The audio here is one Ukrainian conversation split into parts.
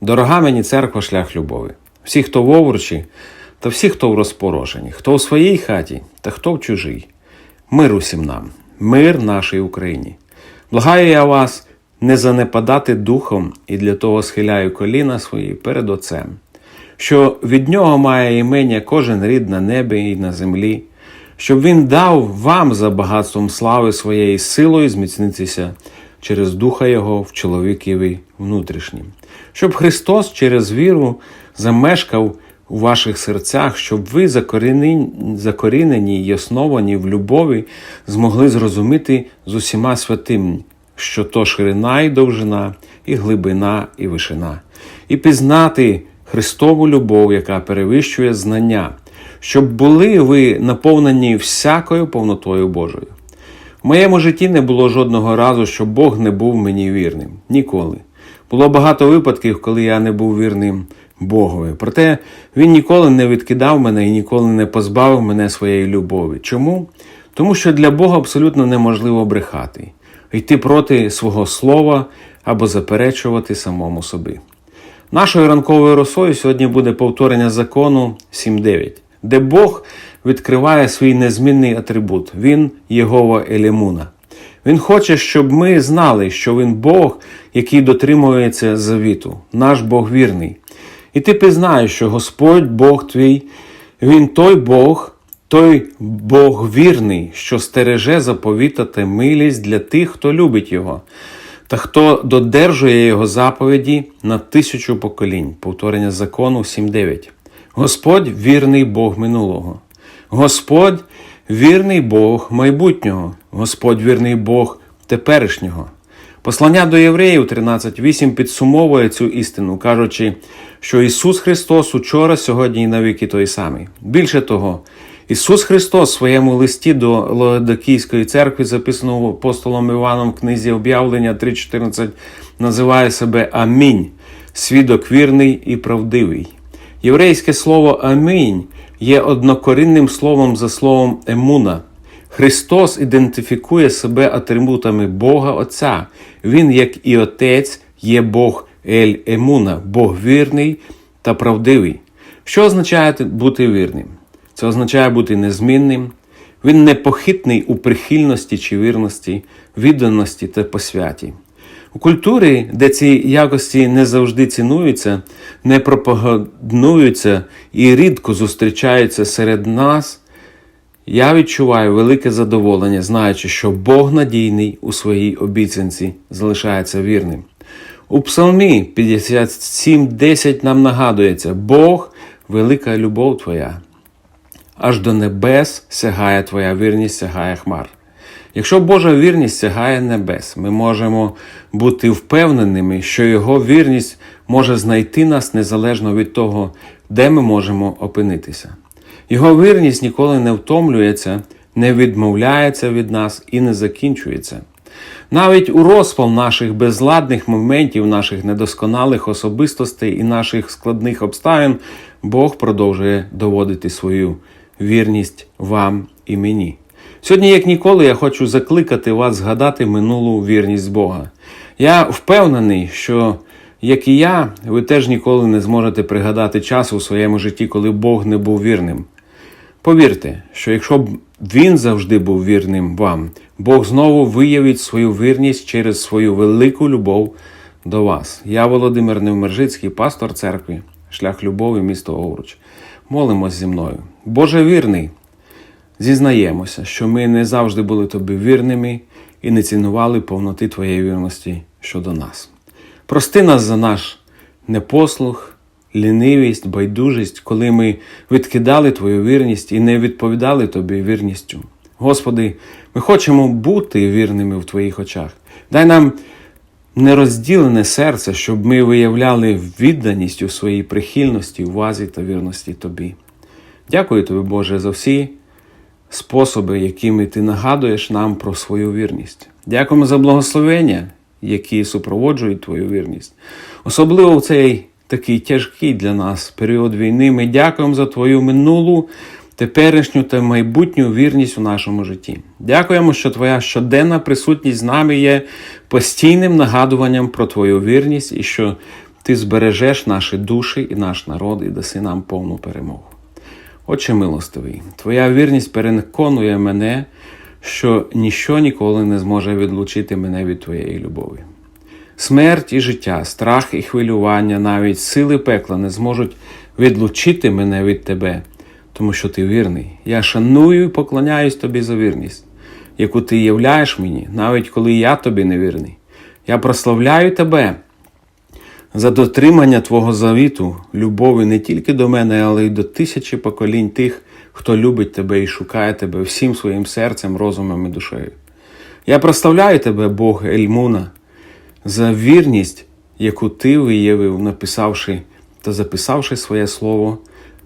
Дорога мені церква шлях любові. Всі, хто в овручі, та всі, хто в розпорошенні, хто в своїй хаті, та хто в чужій. Мир усім нам, мир нашій Україні. Благаю я вас не занепадати духом і для того схиляю коліна свої перед Отцем, що від нього має імення кожен рід на небі і на землі, щоб він дав вам за багатством слави своєї силою зміцнитися через Духа Його в чоловікові внутрішнім, щоб Христос через віру замешкав у ваших серцях, щоб ви закорінені, й основані в любові змогли зрозуміти з усіма святими, що то ширина і довжина, і глибина, і вишина, і пізнати Христову любов, яка перевищує знання, щоб були ви наповнені всякою повнотою Божою. В моєму житті не було жодного разу, щоб Бог не був мені вірним. Ніколи. Було багато випадків, коли я не був вірним Богові. Проте Він ніколи не відкидав мене і ніколи не позбавив мене своєї любові. Чому? Тому що для Бога абсолютно неможливо брехати, йти проти свого слова або заперечувати самому собі. Нашою ранковою росою сьогодні буде повторення закону 7.9, де Бог відкриває свій незмінний атрибут. Він Єгова Елімуна. Він хоче, щоб ми знали, що він Бог, який дотримується завіту, наш Бог вірний. І ти пізнаєш, що Господь Бог твій, Він той Бог, той Бог вірний, що стереже заповіта та милість для тих, хто любить Його, та хто додержує Його заповіді на тисячу поколінь. Повторення закону 7.9. Господь вірний Бог минулого. Господь вірний Бог майбутнього, Господь вірний Бог теперішнього. Послання до євреїв 13.8 підсумовує цю істину, кажучи, що Ісус Христос учора, сьогодні і навіки той самий. Більше того, Ісус Христос в своєму листі до Лоодокійської церкви, записаного апостолом Іваном в книзі об'явлення 3.14, називає себе Амінь, свідок вірний і правдивий. Єврейське слово Амінь є однокорінним словом за словом емуна. Христос ідентифікує себе атрибутами Бога Отця. Він, як і Отець, є Бог Ель Емуна, Бог вірний та правдивий. Що означає бути вірним? Це означає бути незмінним. Він непохитний у прихильності чи вірності, відданості та посвяті. У культурі, де ці якості не завжди цінуються, не пропагандуються і рідко зустрічаються серед нас, я відчуваю велике задоволення, знаючи, що Бог надійний у своїй обіцянці залишається вірним. У Псалмі 57.10 нам нагадується: Бог велика любов Твоя. Аж до небес сягає Твоя вірність, сягає хмар. Якщо Божа вірність сягає небес, ми можемо бути впевненими, що Його вірність може знайти нас незалежно від того, де ми можемо опинитися. Його вірність ніколи не втомлюється, не відмовляється від нас і не закінчується. Навіть у розпал наших безладних моментів, наших недосконалих особистостей і наших складних обставин Бог продовжує доводити свою вірність вам і мені. Сьогодні, як ніколи, я хочу закликати вас згадати минулу вірність Бога. Я впевнений, що, як і я, ви теж ніколи не зможете пригадати часу у своєму житті, коли Бог не був вірним. Повірте, що якщо б він завжди був вірним вам, Бог знову виявить свою вірність через свою велику любов до вас. Я, Володимир Невмержицький, пастор церкви, шлях любові, місто Овруч. Молимось зі мною. Боже вірний, зізнаємося, що ми не завжди були тобі вірними і не цінували повноти Твоєї вірності щодо нас. Прости нас за наш непослух, лінивість, байдужість, коли ми відкидали Твою вірність і не відповідали Тобі вірністю. Господи, ми хочемо бути вірними в Твоїх очах. Дай нам нерозділене серце, щоб ми виявляли відданість у своїй прихильності, увазі та вірності Тобі. Дякую Тобі, Боже, за всі способи, якими Ти нагадуєш нам про свою вірність. Дякуємо за благословення, які супроводжують Твою вірність. Особливо в цей такий тяжкий для нас період війни. Ми дякуємо за Твою минулу, теперішню та майбутню вірність у нашому житті. Дякуємо, що Твоя щоденна присутність з нами є постійним нагадуванням про Твою вірність і що Ти збережеш наші душі і наш народ і даси нам повну перемогу. Отче милостивий, Твоя вірність переконує мене, що ніщо ніколи не зможе відлучити мене від Твоєї любові. Смерть і життя, страх і хвилювання, навіть сили пекла не зможуть відлучити мене від Тебе, тому що Ти вірний. Я шаную і поклоняюсь Тобі за вірність, яку Ти являєш мені, навіть коли я тобі не вірний. Я прославляю Тебе за дотримання Твого завіту, любові не тільки до мене, але й до тисячі поколінь тих, хто любить Тебе і шукає Тебе всім своїм серцем, розумом і душею. Я прославляю Тебе, Бог Ельмуна, за вірність, яку Ти виявив, написавши та записавши своє слово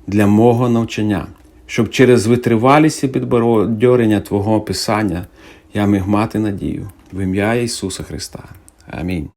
для мого навчання, щоб через витривалість і підбородьорення Твого Писання я міг мати надію в ім'я Ісуса Христа. Амінь.